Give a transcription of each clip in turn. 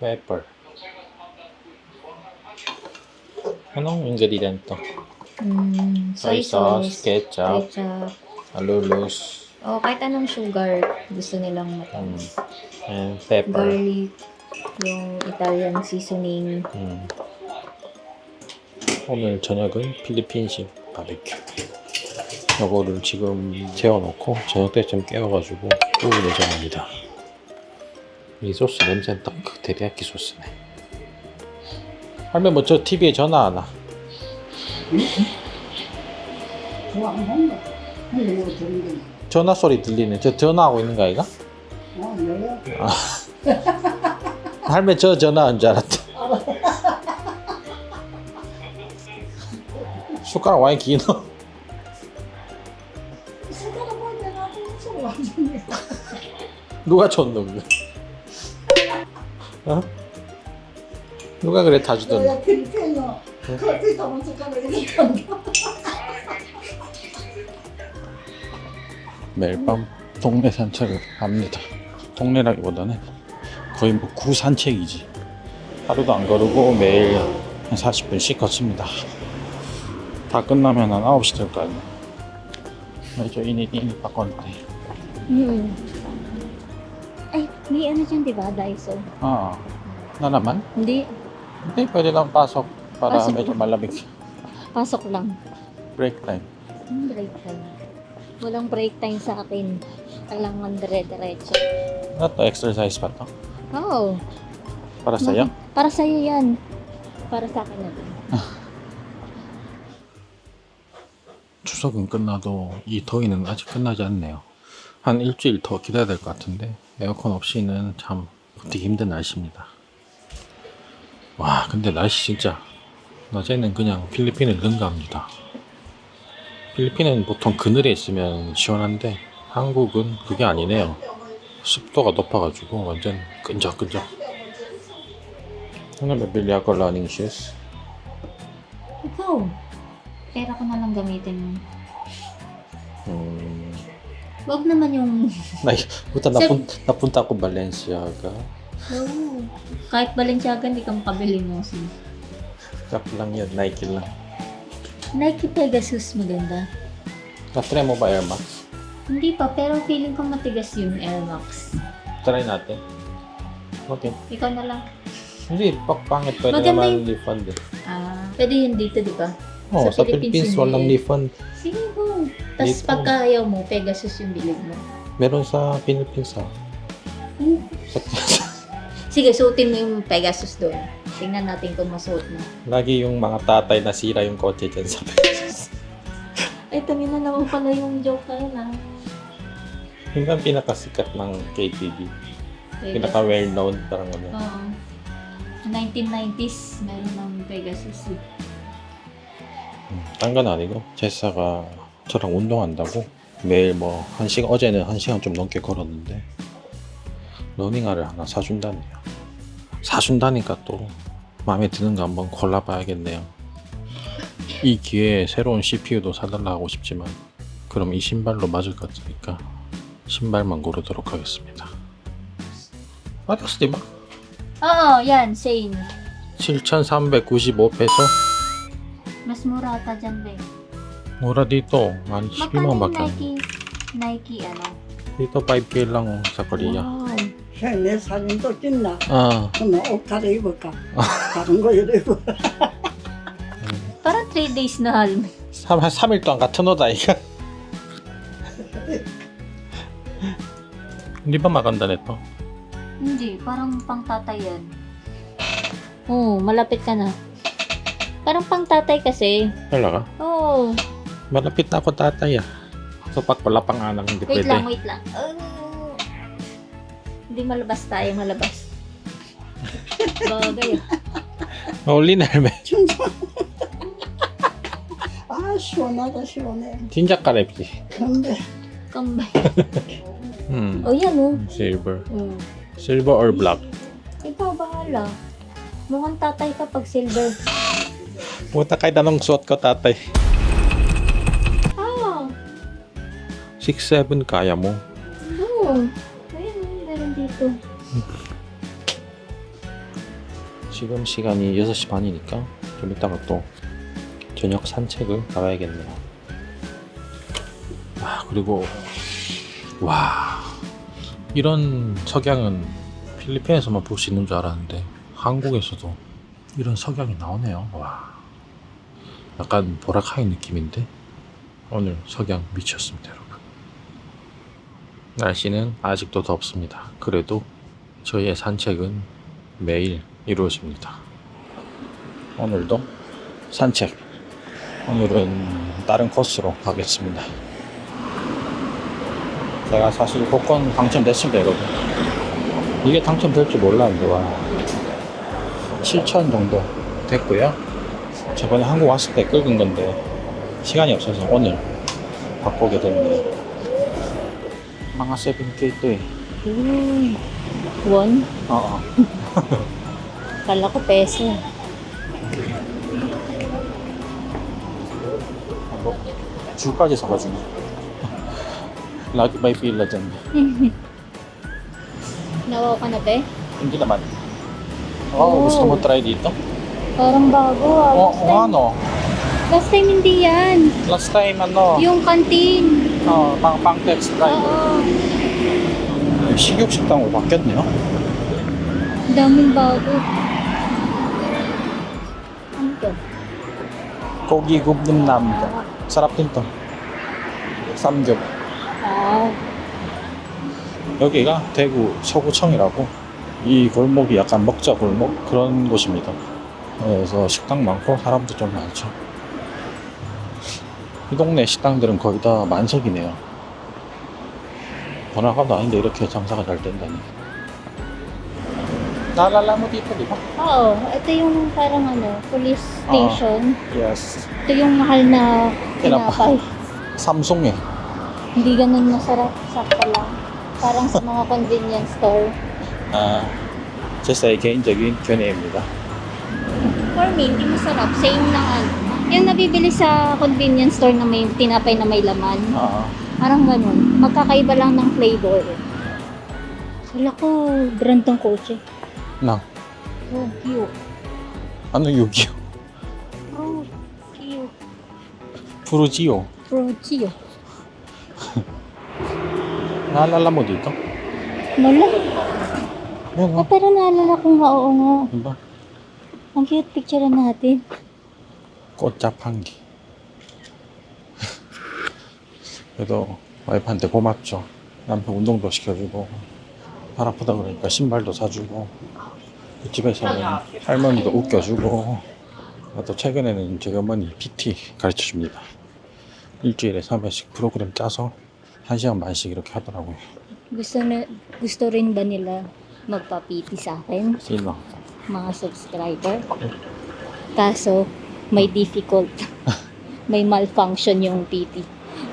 Pepper. Anong ingredient to? Mm, Soy sauce, ketchup, ketchup. alulus, O kahit anong sugar gusto nilang um, matamis. and pepper. Garlic, yung Italian seasoning. 음. 오늘 저녁은 필리핀식 바베큐. 요거를 지금 재워놓고 저녁 때쯤 깨워가지고 구울 예정입니다. 이 소스 냄새는 딱 그 데리야끼 소스네. 할머니 뭐저 TV에 전화 안 와? 좋아 안 한다. 근데 이거 들은 게 전화 소리 들리네. 저 전화하고 있는 거 아이가? 어, 여야 할머니 저 전화한 줄 알았다. 숟가락 많이 기노. 손가락 보이 내가 무서워 완전히. 누가 줬노? 어? 누가 그래 다 주던데? 커피 담은 손가락 이렇게 한다. 매일 밤 동네 산책을 합니다. 동네라기보다는 거의 뭐 구산책이지. 하루도 안 걸으고 매일 한 40분씩 걷습니다. 다 끝나면 한 9시 될 거 아니야. medyo init-init pa konti. Hmm. Ay, may ano dyan, di ba? Daiso. Ah, na naman? Hindi. Hindi, pwede lang pasok para Pasok. medyo malamig. Pasok lang. Break time. Hmm, break time. Walang break time sa akin. Kailangan dire-diretso. Ano to? Exercise pa to? Oh. Para sa'yo? Para sa'yo yan. Para sa akin natin. 추석은 끝나도 이 더위는 아직 끝나지 않네요. 한 일주일 더 기다려야 될 것 같은데 에어컨 없이는 참 버티기 힘든 날씨입니다. 와 근데 날씨 진짜 낮에는 그냥 필리핀을 능가합니다. 필리핀은 보통 그늘에 있으면 시원한데 한국은 그게 아니네요. 습도가 높아가지고 완전 끈적끈적. Ano bibili ako running shoes? Ikaw. Pera ko na lang gamitin mo. 음, Huwag naman yung... 나, buta napun, napunta ako Balenciaga. Oh. Kahit Balenciaga, hindi ka makabili mo. Cap lang yun, Nike lang. Nike Pegasus maganda. Na-try mo ba Air Max? Hindi pa, pero feeling ko matigas yung Air Max. Try natin. Okay. Ikaw na lang. Hindi, pangit. Pwede Maganda naman yung- refund eh. Ah, pwede yun dito, di ba? Oh, Sa sa, Philippines Philippines, hindi walang eh. refund. Sige go. Tapos Dito. pagka ayaw mo, Pegasus yung bilid mo. Meron sa Philippines ah. Hmm. Sa, Sige, suotin mo yung Pegasus doon. Tingnan natin kung masuot mo. lagi yung mga tatay nasira yung kotse dyan sa Philippines. Ay, tangin na naman pala yung joke na yun ah. Yung ang pinakasikat ng KTV. Pegasus. Pinaka-well known, parang ano. Oo. 1990s, meron ng Pegasus. eh. 딴 건 아니고 제사가 저랑 운동한다고 매일 뭐 한 시간 어제는 한 시간 좀 넘게 걸었는데 러닝화를 하나 사준다네요. 사준다니까 또 마음에 드는 거 한번 골라봐야겠네요. 이 기회에 새로운 CPU도 사달라 하고 싶지만 그럼 이 신발로 맞을 것 같으니까 신발만 고르도록 하겠습니다. 맞았어, 디마? Oo, yan, same. 7,395 페소? Mas dyan, be. 뭐라 dito? 한 Magkano 12만 yung 밖에 안 Nike, Nike ano? Dito 5K lang oh, sa Korea. Wow. 내 사진도 찍나? 아, 그러면 옷 갈아입을까? 다른 거 이래 입어. Parang 3 days na halm. 3, 한 3일 동안 같은 옷 아이가? Hindi ba maganda nito? Hindi, parang pang tatay yan. Oo, malapit ka na. Parang pang tatay kasi. Talaga? Oo. Malapit na ako tatay ah. So pag wala pang anak, hindi wait pwede. Wait lang, wait lang. Oh. Hindi malabas tayo, malabas. Bagay. Mauli na naman. ah, shona ka, shona. Sinjak ka, Repsi. Kambay. Kambay. hmm. Oh, yan oh. Silver. Hmm. Silver or black? Ikaw, bahala. Mukhang tatay ka pag silver. Puta kahit anong suot ko, tatay. 6'7 kaya mo. oo. Ayun, meron dito. 지금 시간이 6시 반이니까 좀 이따가 또 저녁 산책을 나가야겠네요. 아, 그리고 와 이런 석양은 필리핀에서만 볼 수 있는 줄 알았는데 한국에서도 이런 석양이 나오네요. 와 약간 보라카이 느낌인데 오늘 석양 미쳤습니다, 여러분. 날씨는 아직도 덥습니다. 그래도 저희의 산책은 매일 이루어집니다. 오늘도 산책. 오늘은 다른 코스로 가겠습니다. 제가 사실 복권 당첨됐습니다, 여러분. 이게 당첨될 줄 몰랐는데, 와. 7천 정도 됐고요. 저번에 한국 왔을 때 긁은 건데, 시간이 없어서 오늘 바꾸게 됐네요. mga 7K ito eh. Uy. Won? Oo. Kala ko peso. 뭐, 줄까지 사가지고. Lagi may pila dyan. Nawaw ka na ba? Hindi naman. Oh, Oh. gusto mo try dito? Parang bago ah. Oo, Last oh, time- ano? Last time hindi yan. Last time, ano? Yung canteen. 어, pang, pang text drive. Oo. 식육 식당으로 바뀌었네요. Ang daming bago. Ano to? 고기 굽는 남자. sarap din to. 삼겹. Ah. 여기가 대구 서구청이라고 이 골목이 약간 먹자 골목 그런 곳입니다. 그래서 식당 많고 사람도 좀 많죠. 이 동네 식당들은 거의 다 만석이네요. 번화가도 아닌데 이렇게 장사가 잘 된다니. Naalala mo dito, di ba? Oo. Ito yung parang ano, police station. Yes. Ito yung mahal na Tinapay. tinapay. 삼송에. Hindi ganun masarap. Sakto lang. Parang sa mga convenience store. 아, 제 개인적인 견해입니다. For me, hindi masarap. Same lang ano. Yung nabibili sa convenience store na may tinapay na may laman. Oo. Parang ganun. Magkakaiba lang ng flavor. Wala ko brand ng kotse. No. Oh, cute. Ano Yu-Gi-Oh? Oh, cute. Puro Gio. Prochio. Naalala mo dito? Wala. Yan, oh. Pero naalala ko nga, oo nga. Diba? Ang cute picture natin. 꽃잡 한기. 그래도 와이프한테 고맙죠. 남편 운동도 시켜주고, 발 아프다 그러니까 신발도 사주고, 그 집에서는 할머니도 웃겨주고, 아, 또 최근에는 저희 어머니 PT 가르쳐 줍니다. 일주일에 3회씩 프로그램 짜서 1시간 반씩 이렇게 하더라고요. Gusto, na, gusto rin ba nila magpa-PT sa akin, Sino? mga subscriber? Kaso, may difficult. may malfunction yung PT.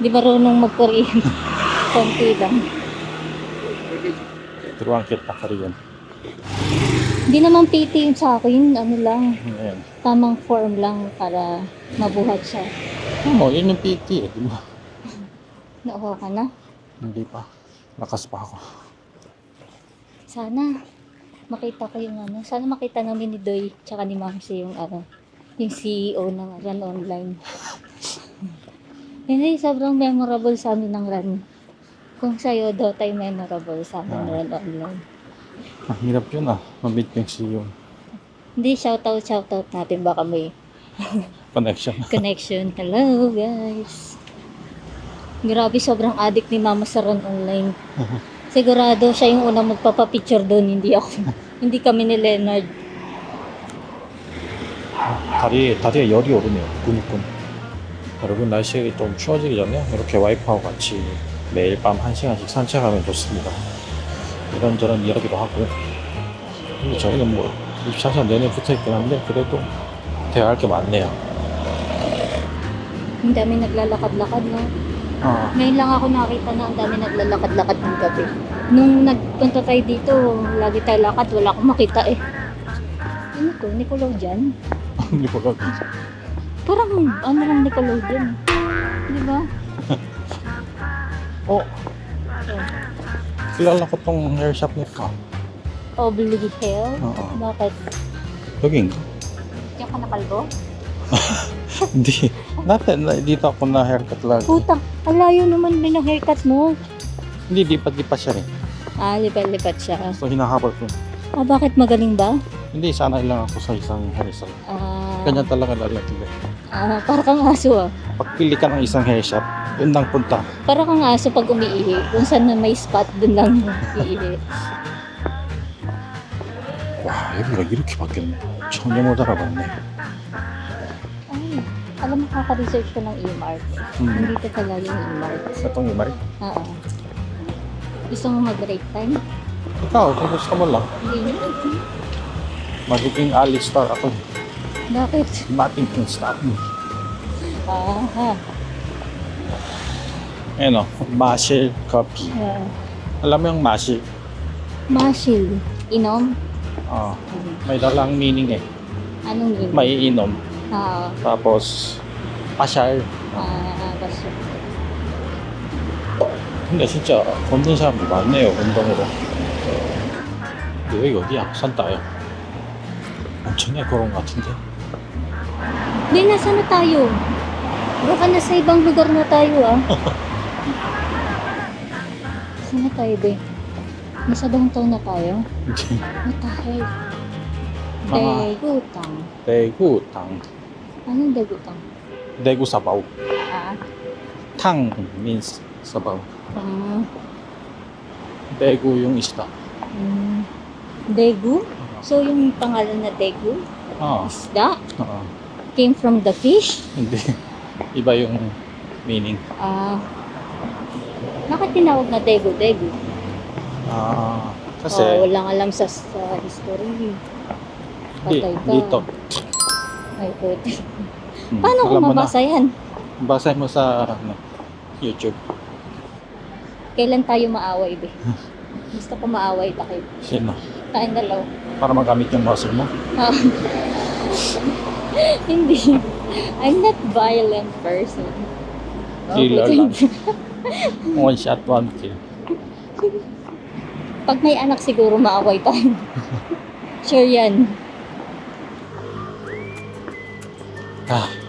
Di marunong mag-Korean. Konti lang. Turuan kita Korean. Hindi naman PT yung sa akin. Ano lang, Ayan. tamang form lang para mabuhat siya. 뭐, yun yung PT eh, di ba? Nauha ka na? Hindi pa. Lakas pa ako. Sana makita ko yung ano. Sana makita namin ni Doy tsaka ni Mamsi yung ano, yung CEO ng Run Online. Hindi, sobrang memorable sa amin ng Run. Kung sa'yo, Dota yung memorable sa amin ng Run Online. Ang hirap yun ah. Mabit yung CEO. Hindi, shoutout, shoutout natin. Baka may Connection. connection. Hello, guys. Grabe, sobrang addict ni Mama sa Run Online. Sigurado siya yung unang magpapapicture doon, hindi ako. hindi kami ni Leonard. 다리, 다리에 열이 오르네요. 근육근. 여러분, 날씨 좀 추워지기 전에 이렇게 와이프하고 같이 매일 밤 1시간씩 산책하면 좋습니다. 이런저런 이야기도 하고. 근데 저희는 뭐 24시간 내내 붙어 있긴 한데, 그래도 대화할 게 많네요. Ang dami naglalakad-lakad, no? 아, Ngayon lang ako nakita na ang dami naglalakad-lakad ng gabi. Nung nagpunta tayo dito, lagi tayo lakad, wala akong makita eh. Ano to? Nickelodeon? Nickelodeon. Parang ano lang Nickelodeon. Di ba? oh. oh. Kilala ko tong hair shop nito. Oh, Billy Hill? Oo. Bakit? Login ka. Diyan ka nakalbo? Hindi. Dati, dito ako na haircut lagi. Putang, alayo naman din ang haircut mo. Hindi, lipat-lipat siya rin. Ah, lipat-lipat siya. So, hinahabol ko. Ah, bakit magaling ba? Hindi, sana lang ako sa isang hair salon. Ah, Ganyan talaga lalaki. ah, para kang aso ah. Pagpili ka ng isang hair shop, yun lang punta. Para kang aso pag umiihi. Kung saan na may spot, dun lang iihi. 와, 여기가 이렇게 바뀌었네. 전혀 못 알아봤네. Ay, alam mo, kaka-research ko ng E-Mart. 음. Nandito pala yung E-Mart. 어떤 게 말이? Oo. Gusto mo mag-break time? ikaw, kung gusto mo lang. Hindi na. Magiging alistar ako. Bakit? Nothing can stop me. Ah, ha. Ayan o, Mashil Coffee. Ah. Alam mo yung Mashil? Mashil. Inom? Ah, may dalang meaning eh. Anong inom? May inom. Ah, tapos, pasyal. ah, baso. 근데 진짜 걷는 사람도 많네요, 운동으로. 여기 어디야? 산다요. 엄청나게 걸어온 것 같은데? Hindi, nasa na tayo? Baka nasa ibang lugar na tayo ah. Saan na tayo be? Nasa downtown na tayo? Ano tayo? Mga- Degutang. Daegu tang. Anong degutang? Daegu sabaw. Ah, Tang means sabaw. pang... Daegu yung isda. mm, Degu? So yung pangalan na Degu? Oo. Ah. Isda? Oo. Came from the fish? hindi. Iba yung meaning. Ah, bakit tinawag na? Degu? 아, kasi Oh, walang alam sa, sa history. Patay ka. dito. Ay, puti. Hmm, Paano ko mo na. mabasa yan? Basa mo sa ano, YouTube. Kailan tayo maaway, be? Gusto ko maaway tayo. Sino? Tayong dalaw. Para magamit yung muscle mo. Ah. Hindi. I'm not violent person. Killer lang. One shot, one kill. Pag may anak siguro maaway tayo. sure yan. Ah.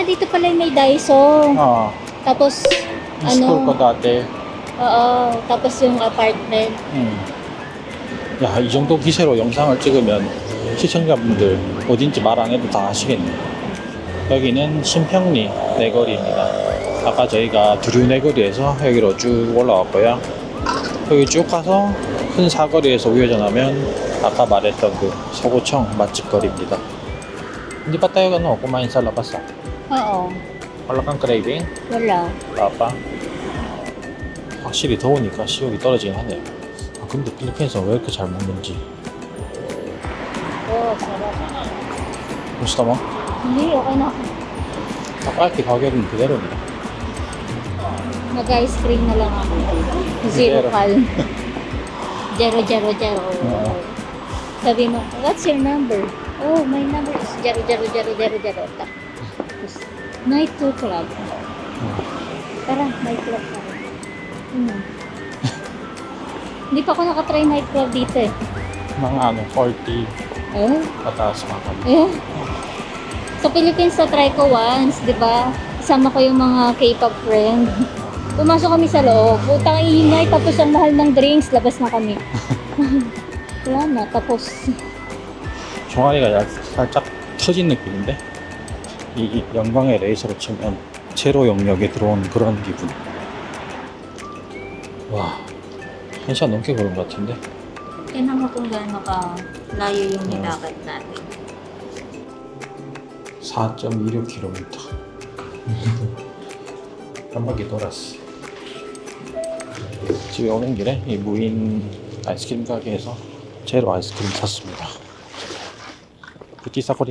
Ah, dito pala yung may Daiso. ah, Tapos, school ko ano, dati. oo, tapos yung apartment. 음. 야, 이 정도 기세로 영상을 찍으면 시청자분들 어딘지 말 안 해도 다 아시겠네. 여기는 신평리 내거리입니다. 아까 저희가 두류 내거리에서 여기로 쭉 올라왔고요. 여기 쭉 가서 큰 사거리에서 우회전하면 아까 말했던 그 서구청 맛집 거리입니다. Kumain sa labas ah. Oo. Wala kang craving? Wala. 아빠 확실히 더우니까 식욕이 떨어지긴 하네요 아, 근데 필리핀에서 왜 이렇게 잘 먹는지 Oo, sarap. 멋있다 뭐 Hindi, okay na. 아까 가격은 그대로네 Mag-ice cream na lang ako. Zero Zero. cal. Zero, zero, zero. Oo. Sabi mo, what's your number? Oh, my number is zero, zero, zero, zero, zero. Tapos, night to club. Tara, night club tayo. Ano? Hindi pa ako nakatry night club dito eh. mga ano 40 Eh? pataas mga kami Eh? Sa Philippines, na-try ko once, di ba? Kasama ko yung mga K-pop friend. Pumasok kami sa loob. Putang ingay, tapos ang mahal ng drinks, labas na kami. Wala na, tapos 종아리가 약- 살짝 터진 느낌인데 이, 이 영광의 레이저로 치면 제로 영역에 들어온 그런 기분 와 한 시간 넘게 걸은 것 같은데 Tingnan mo kung gaano ka layo yung nilakad natin. 4.26km 한 바퀴 돌았어 집에 오는 길에 이 무인 아이스크림 가게에서 제로 아이스크림 샀습니다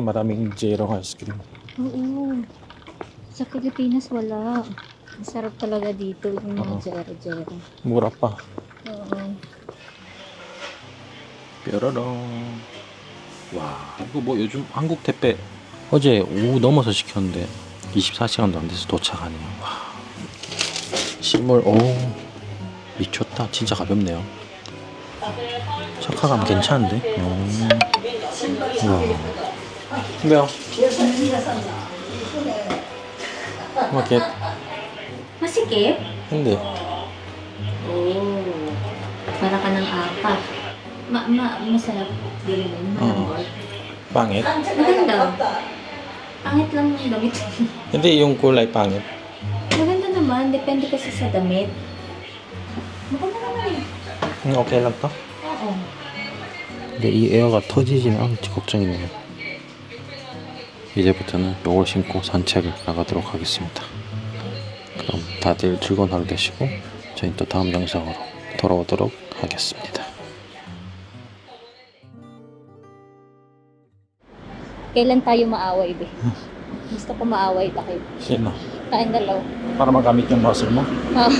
maraming zero ice-cream. Oo. Sa Pilipinas, wala. Ang sarap talaga dito, yung mga Oo. zero-zero. Mura pa. Oo. 뾰로롱. 와, 이거 뭐 요즘 한국 택배 어제 오후 넘어서 시켰는데 24시간도 안 돼서 도착하네요. 와. 실물 오 미쳤다. 진짜 가볍네요. 착화감 괜찮은데? 오. 우 와. 왜요? Bakit? Masikip? Hindi. Oo. Para ka ng apat. Ma, ma, masarap din yun. Malambot. Pangit? Maganda. Pangit lang yung damit. Hindi yung kulay pangit. Maganda naman. Depende kasi sa damit. Maganda naman eh. 음, 오케이 lang to. Oo. 근데 이 에어가 터지지는 않을지 걱정이네요. 이제부터는 이걸 신고 산책을 나가도록 하겠습니다. 그럼 다들 즐거운 하루 되시고 저희 또 다음 영상으로 돌아오도록 하겠습니다. Kailan tayo maaway, be? Gusto ko maaway tayo. Sino? Tayong dalaw. Para magamit yung muscle mo? Ah.